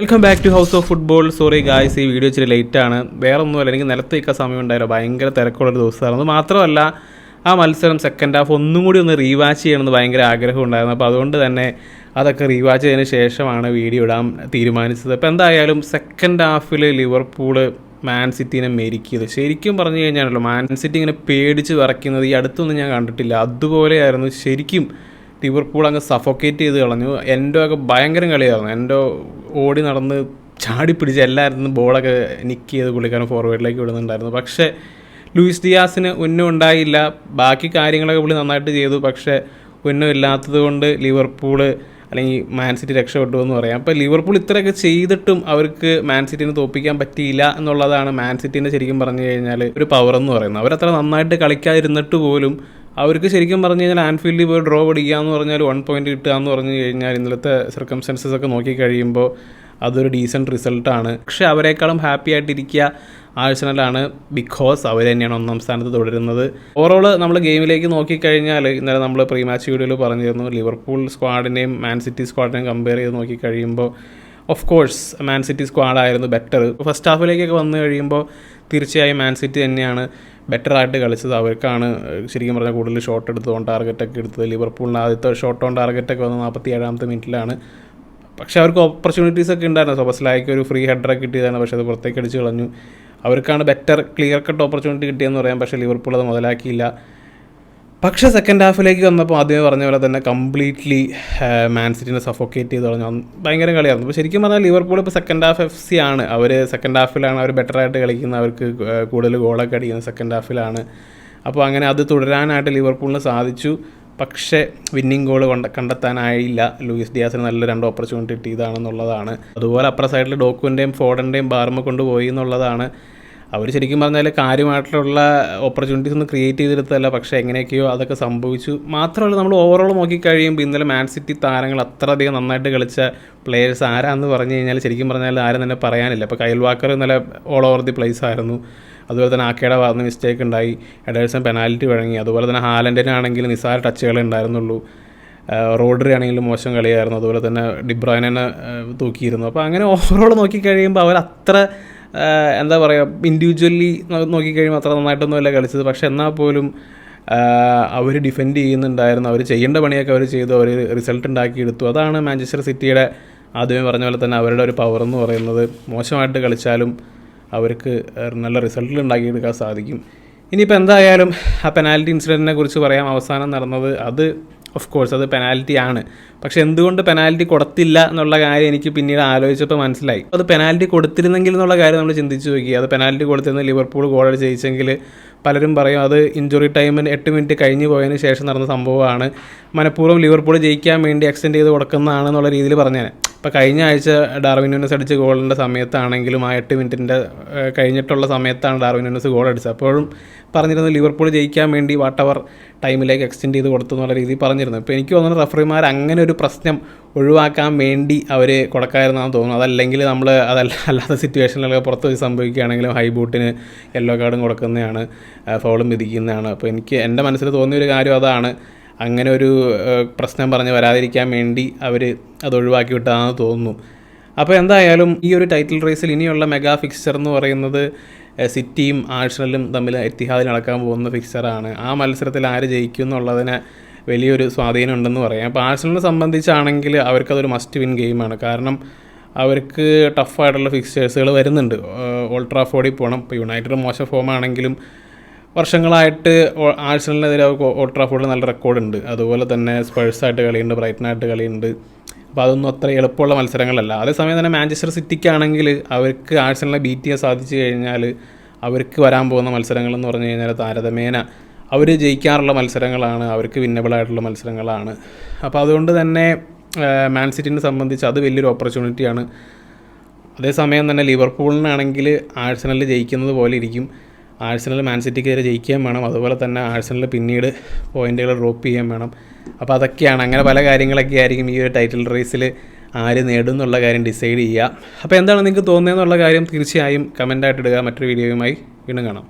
Welcome back to house of football sorry guys ഈ video ഇച്ചിരി late ആണ്. വേറെ ഒന്നുമല്ല എനിക്ക് നിലത്ത് നിൽക്കാൻ സമയം ഉണ്ടായില്ല ഭയങ്കര തിരക്കുള്ളൊരു ദിവസമായിരുന്നു മാത്രമല്ല ആ മത്സരം സെക്കൻഡ് ഹാഫ് ഒന്നും കൂടി ഒന്ന് റീവാച്ച് ചെയ്യണമെന്ന് ഭയങ്കര ആഗ്രഹം ഉണ്ടായിരുന്നു. അപ്പോൾ അതുകൊണ്ട് തന്നെ അതൊക്കെ റീവാച്ച് ചെയ്തതിന് ശേഷമാണ് വീഡിയോ ഇടാൻ തീരുമാനിച്ചത്. അപ്പോൾ എന്തായാലും സെക്കൻഡ് ഹാഫിൽ ലിവർപൂൾ മാൻ സിറ്റീനെ മെരിക്കിയത്. ശരിക്കും പറഞ്ഞു കഴിഞ്ഞാണല്ലോ മാൻ സിറ്റി ഇങ്ങനെ പേടിച്ച് വിറയ്ക്കുന്നത് ഈ അടുത്തൊന്നും ഞാൻ കണ്ടിട്ടില്ല. അതുപോലെയായിരുന്നു ശരിക്കും ലിവർപൂൾ അങ്ങ് സഫോക്കേറ്റ് ചെയ്ത് കളഞ്ഞു. എന്റെ ഒക്കെ ഭയങ്കര കളിയായിരുന്നു. എന്റെ ഓടി നടന്ന് ചാടി പിടിച്ച് എല്ലായിടത്തും ബോളൊക്കെ നിക്ക് ചെയ്ത് പുള്ളിക്കാരൻ ഫോർവേഡിലേക്ക് വിടുന്നുണ്ടായിരുന്നു. പക്ഷേ ലൂയിസ് ഡിയാസിന് ഒന്നും ഉണ്ടായില്ല. ബാക്കി കാര്യങ്ങളൊക്കെ പുള്ളി നന്നായിട്ട് ചെയ്തു. പക്ഷേ ഒന്നും ഇല്ലാത്തത് കൊണ്ട് ലിവർപൂൾ അല്ലെങ്കിൽ മാൻ സിറ്റി രക്ഷപ്പെട്ടു എന്ന് പറയാം. അപ്പോൾ ലിവർപൂൾ ഇത്രയൊക്കെ ചെയ്തിട്ടും അവർക്ക് മാൻ സിറ്റിനെ തോപ്പിക്കാൻ പറ്റിയില്ല എന്നുള്ളതാണ് മാൻ സിറ്റിന്റെ ശരിക്കും പറഞ്ഞു കഴിഞ്ഞാൽ ഒരു പവർ എന്ന് പറയുന്നത്. അവരത്ര നന്നായിട്ട് കളിക്കാതിരുന്നിട്ട് പോലും അവർക്ക് ശരിക്കും പറഞ്ഞു കഴിഞ്ഞാൽ ആൻഫീൽഡിൽ പോയി ഡ്രോ പിടിക്കുക എന്ന് പറഞ്ഞാൽ വൺ പോയിന്റ് കിട്ടുക എന്ന് പറഞ്ഞു കഴിഞ്ഞാൽ ഇന്നലത്തെ സർക്കംസ്റ്റൻസസ് ഒക്കെ നോക്കി കഴിയുമ്പോൾ അതൊരു ഡീസന്റ് റിസൾട്ടാണ് പക്ഷേ അവരെക്കാളും ഹാപ്പി ആയിട്ടിരിക്കുക ആഴ്സണലാണ് ബിക്കോസ് അവർ തന്നെയാണ് ഒന്നാം സ്ഥാനത്ത് തുടരുന്നത്. ഓവറോൾ നമ്മൾ ഗെയിമിലേക്ക് നോക്കിക്കഴിഞ്ഞാൽ ഇന്നലെ നമ്മൾ പ്രീ മാച്ച് വീഡിയോയിൽ പറഞ്ഞിരുന്നു. ലിവർപൂൾ സ്ക്വാഡിനെയും മാൻ സിറ്റി സ്ക്വാഡിനെയും കമ്പയർ ചെയ്ത് നോക്കി കഴിയുമ്പോൾ ഓഫ് കോഴ്സ് മാൻ സിറ്റി സ്ക്വാഡായിരുന്നു ബെറ്റർ ഫസ്റ്റ് ഹാഫിലേക്കൊക്കെ വന്നു കഴിയുമ്പോൾ തീർച്ചയായും മാൻ സിറ്റി തന്നെയാണ് ബെറ്റർ ആയിട്ട് കളിച്ചത്. അവർക്കാണ് ശരിക്കും പറഞ്ഞാൽ കൂടുതൽ ഷോട്ട് എടുത്തത്. ഓൺ ടാർഗറ്റൊക്കെ എടുത്തത്. ലിവർപൂളിന് ആദ്യത്തെ ഷോട്ട് ഓൺ ടാർഗറ്റൊക്കെ വന്നത് നാൽപ്പത്തി ഏഴാമത്തെ മിനിറ്റിലാണ് പക്ഷേ അവർക്ക് ഓപ്പർച്യൂണിറ്റീസ് ഒക്കെ ഉണ്ടായിരുന്നു. സോബസ്ലായിക്ക് ഒരു ഫ്രീ ഹെഡറൊക്കെ കിട്ടിയതാണ്. പക്ഷേ അത് പുറത്തേക്ക് അടിച്ച് കളഞ്ഞു. അവർക്കാണ് ബെറ്റർ ക്ലിയർ കട്ട് ഓപ്പർച്യൂണിറ്റി കിട്ടിയെന്ന് പറയാം. പക്ഷേ ലിവർപൂൾ അത് മുതലാക്കിയില്ല. പക്ഷേ സെക്കൻഡ് ഹാഫിലേക്ക് വന്നപ്പോൾ ആദ്യമേ പറഞ്ഞ പോലെ തന്നെ കംപ്ലീറ്റ്ലി മാൻ സിറ്റിനെ സഫോക്കേറ്റ് ചെയ്ത് പറഞ്ഞു ഭയങ്കര കളിയായിരുന്നു. അപ്പോൾ ശരിക്കും പറഞ്ഞാൽ ലിവർപൂൾ ഇപ്പോൾ സെക്കൻഡ് ഹാഫ് എഫ് സി ആണ്. അവർ സെക്കൻഡ് ഹാഫിലാണ് അവർ ബെറ്റർ ആയിട്ട് കളിക്കുന്നത്. അവർക്ക് കൂടുതൽ ഗോളൊക്കെ അടിക്കുന്നത് സെക്കൻഡ് ഹാഫിലാണ് അപ്പോൾ അങ്ങനെ അത് തുടരാനായിട്ട് ലിവർപൂളിന് സാധിച്ചു. പക്ഷേ വിന്നിങ് ഗോൾ കൊണ്ട് കണ്ടെത്താനായില്ല. ലൂയിസ് ഡിയാസിന് നല്ല രണ്ട് ഓപ്പർച്യൂണിറ്റി കിട്ടിയതാണെന്നുള്ളതാണ് അതുപോലെ അപ്പുറ സൈഡിൽ ഡോക്കുവിന്റെയും ഫോർഡന്റെയും ബാർമ കൊണ്ടുപോയി എന്നുള്ളതാണ്. അവർ ശരിക്കും പറഞ്ഞാൽ കാര്യമായിട്ടുള്ള ഓപ്പർച്യൂണിറ്റീസ് ഒന്നും ക്രിയേറ്റ് ചെയ്തെടുത്തല്ല പക്ഷേ എങ്ങനെയൊക്കെയോ അതൊക്കെ സംഭവിച്ചു. മാത്രമല്ല നമ്മൾ ഓവറോൾ നോക്കിക്കഴിയുമ്പോൾ ഇന്നലെ മാൻ സിറ്റി താരങ്ങൾ അത്രയധികം നന്നായിട്ട് കളിച്ച പ്ലേയേഴ്സ് ആരാന്ന് പറഞ്ഞു കഴിഞ്ഞാൽ ശരിക്കും പറഞ്ഞാൽ ആരും തന്നെ പറയാനില്ല. ഇപ്പോൾ കൈൽ വാക്കർ ഇന്നലെ ഓൾ ഓവർ ദി പ്ലേസ് ആയിരുന്നു. അതുപോലെ തന്നെ ആക്കയുടെ ഭാഗത്ത് മിസ്റ്റേക്ക് ഉണ്ടായി. എഡേഴ്സൺ പെനാൽറ്റി വഴങ്ങി. അതുപോലെ തന്നെ ഹാലൻഡിനാണെങ്കിൽ നിസാര ടച്ചുകളെ ഉണ്ടായിരുന്നുള്ളൂ. റോഡറി ആണെങ്കിലും മോശം കളിയായിരുന്നു. അതുപോലെ തന്നെ ഡിബ്രോയിനെ തൂക്കിയിരുന്നു. അപ്പോൾ അങ്ങനെ ഓവറോൾ നോക്കിക്കഴിയുമ്പോൾ അവർ അത്ര എന്താ പറയുക ഇൻഡിവിജ്വലി നോക്കിക്കഴിയുമ്പോൾ അത്ര നന്നായിട്ടൊന്നുമല്ല കളിച്ചത്. പക്ഷെ എന്നാൽ പോലും അവർ ഡിഫെൻഡ് ചെയ്യുന്നുണ്ടായിരുന്നു. അവർ ചെയ്യേണ്ട പണിയൊക്കെ അവർ ചെയ്തു. അവർ റിസൾട്ട് ഉണ്ടാക്കിയെടുത്തു. അതാണ് മാഞ്ചസ്റ്റർ സിറ്റിയുടെ ആദ്യമേ പറഞ്ഞ പോലെ തന്നെ അവരുടെ ഒരു പവർ എന്ന് പറയുന്നത്. മോശമായിട്ട് കളിച്ചാലും അവർക്ക് നല്ല റിസൾട്ടിൽ ഉണ്ടാക്കിയെടുക്കാൻ സാധിക്കും. ഇനിയിപ്പോൾ എന്തായാലും ആ പെനാൽറ്റി ഇൻസിഡന്റിനെ കുറിച്ച് പറയാം. അവസാനം നടന്നത് അത് ഓഫ് കോഴ്സ് അത് പെനാൽറ്റി ആണ്. പക്ഷെ എന്തുകൊണ്ട് പെനാൽറ്റി കൊടുത്തില്ല എന്നുള്ള കാര്യം എനിക്ക് പിന്നീട് ആലോചിച്ചപ്പോൾ മനസ്സിലായി. അത് പെനാൽറ്റി കൊടുത്തിരുന്നെങ്കിൽ എന്നുള്ള കാര്യം നമ്മൾ ചിന്തിച്ചു നോക്കി. അത് പെനാൽറ്റി കൊടുത്തിരുന്ന ലിവർപൂൾ ഗോൾ ജയിച്ചെങ്കിൽ പലരും പറയും അത് ഇഞ്ചുറി ടൈമിന് എട്ട് മിനിറ്റ് കഴിഞ്ഞു പോയതിന് ശേഷം നടന്ന സംഭവമാണ്. മനഃപൂർവം ലിവർപൂൾ ജയിക്കാൻ വേണ്ടി എക്സ്റ്റെൻഡ് ചെയ്ത് കൊടുക്കുന്നതാണെന്നുള്ള രീതിയിൽ പറഞ്ഞേനെ. ഇപ്പോൾ കഴിഞ്ഞ ആഴ്ച ഡാർവിൻ ന്യൂനസ് അടിച്ച ഗോളിന്റെ സമയത്താണെങ്കിലും ആ എട്ട് മിനിറ്റിന്റെ കഴിഞ്ഞിട്ടുള്ള സമയത്താണ് ഡാർവിൻ ഗോൾ അടിച്ചത്. അപ്പോഴും പറഞ്ഞിരുന്നത് ലിവർപൂൾ ജയിക്കാൻ വേണ്ടി വാട്ടവർ ടൈമിലേക്ക് എക്സ്റ്റെൻഡ് ചെയ്ത് കൊടുത്തു എന്നുള്ള രീതിയിൽ പറഞ്ഞിരുന്നു. ഇപ്പോൾ എനിക്ക് തോന്നുന്നു റഫറിമാർ അങ്ങനെ ഒരു പ്രശ്നം ഒഴിവാക്കാൻ വേണ്ടി അവർ കൊടുക്കാമായിരുന്നാന്ന് തോന്നുന്നു. അതല്ലെങ്കിൽ നമ്മൾ അതല്ല അല്ലാത്ത സിറ്റുവേഷനിലൊക്കെ പുറത്ത് പോയി സംഭവിക്കുകയാണെങ്കിലും ഹൈ ബൂട്ടിന് യെല്ലോ കാർഡും കൊടുക്കുന്നതാണ് ഫൗളും വിധിക്കുന്നതാണ്. അപ്പോൾ എനിക്ക് എന്റെ മനസ്സിൽ തോന്നിയൊരു കാര്യം അതാണ്. അങ്ങനെ ഒരു പ്രശ്നം പറഞ്ഞ് വരാതിരിക്കാൻ വേണ്ടി അവർ അത് ഒഴിവാക്കി വിട്ടതാണെന്ന് തോന്നുന്നു. അപ്പോൾ എന്തായാലും ഈ ഒരു ടൈറ്റിൽ റേസിൽ ഇനിയുള്ള മെഗാ ഫിക്സ്ചർ എന്ന് പറയുന്നത് സിറ്റിയും ആഴ്സണലും തമ്മിൽ എത്തിഹാദിൽ നടക്കാൻ പോകുന്ന ഫിക്സ്ചറാണ് ആ മത്സരത്തിൽ ആര് ജയിക്കും എന്നുള്ളതിന് വലിയൊരു സ്വാധീനം ഉണ്ടെന്ന് പറയാം. അപ്പോൾ ആഴ്സണലിനെ സംബന്ധിച്ചാണെങ്കിൽ അവർക്കതൊരു മസ്റ്റ് വിൻ ഗെയിമാണ് കാരണം അവർക്ക് ടഫായിട്ടുള്ള ഫിക്സ്ചേഴ്സുകൾ വരുന്നുണ്ട്. ഓൾട്രാഫോർഡിൽ പോകണം ഇപ്പോൾ യുണൈറ്റഡ് മോശം ഫോമാണെങ്കിലും വർഷങ്ങളായിട്ട് ആഴ്സണലിനെതിരെ ഓൾട്രാഫോർഡിൽ നല്ല റെക്കോർഡുണ്ട്. അതുപോലെ തന്നെ സ്പേഴ്സായിട്ട് കളിയുണ്ട് ബ്രൈറ്റനായിട്ട് കളിയുണ്ട്. അപ്പോൾ അതൊന്നും അത്ര എളുപ്പമുള്ള മത്സരങ്ങളല്ല. അതേസമയം തന്നെ മാഞ്ചസ്റ്റർ സിറ്റിക്കാണെങ്കിൽ അവർക്ക് ആഴ്സണലിനെ ബീറ്റ് ചെയ്യാൻ സാധിച്ചു കഴിഞ്ഞാൽ അവർക്ക് വരാൻ പോകുന്ന മത്സരങ്ങൾ എന്ന് പറഞ്ഞു കഴിഞ്ഞാൽ താരതമ്യേന അവർ ജയിക്കാറുള്ള മത്സരങ്ങളാണ് അവർക്ക് വിന്നബിളായിട്ടുള്ള മത്സരങ്ങളാണ്. അപ്പോൾ അതുകൊണ്ട് തന്നെ മാൻ സിറ്റിനെ സംബന്ധിച്ച് അത് വലിയൊരു ഓപ്പർച്യൂണിറ്റിയാണ്. അതേസമയം തന്നെ ലിവർപൂളിനാണെങ്കിൽ ആഴ്സണൽ ജയിക്കുന്നത് പോലെ ഇരിക്കും. ആഴ്സണൽ മാൻസിറ്റിക്കെതിരെ ജയിക്കുകയും വേണം. അതുപോലെ തന്നെ ആഴ്സണൽ പിന്നീട് പോയിന്റുകൾ ഡ്രോപ്പ് ചെയ്യുകയും വേണം. അപ്പോൾ അതൊക്കെയാണ്. അങ്ങനെ പല കാര്യങ്ങളൊക്കെ ആയിരിക്കും ഈ ഒരു ടൈറ്റിൽ റേസിൽ ആര് നേടും എന്നുള്ള കാര്യം ഡിസൈഡ് ചെയ്യുക. അപ്പോൾ എന്താണ് നിങ്ങൾക്ക് തോന്നുന്നതെന്നുള്ള കാര്യം തീർച്ചയായും കമന്റായിട്ട് ഇടുക. മറ്റൊരു വീഡിയോയുമായി വീണ്ടും കാണാം.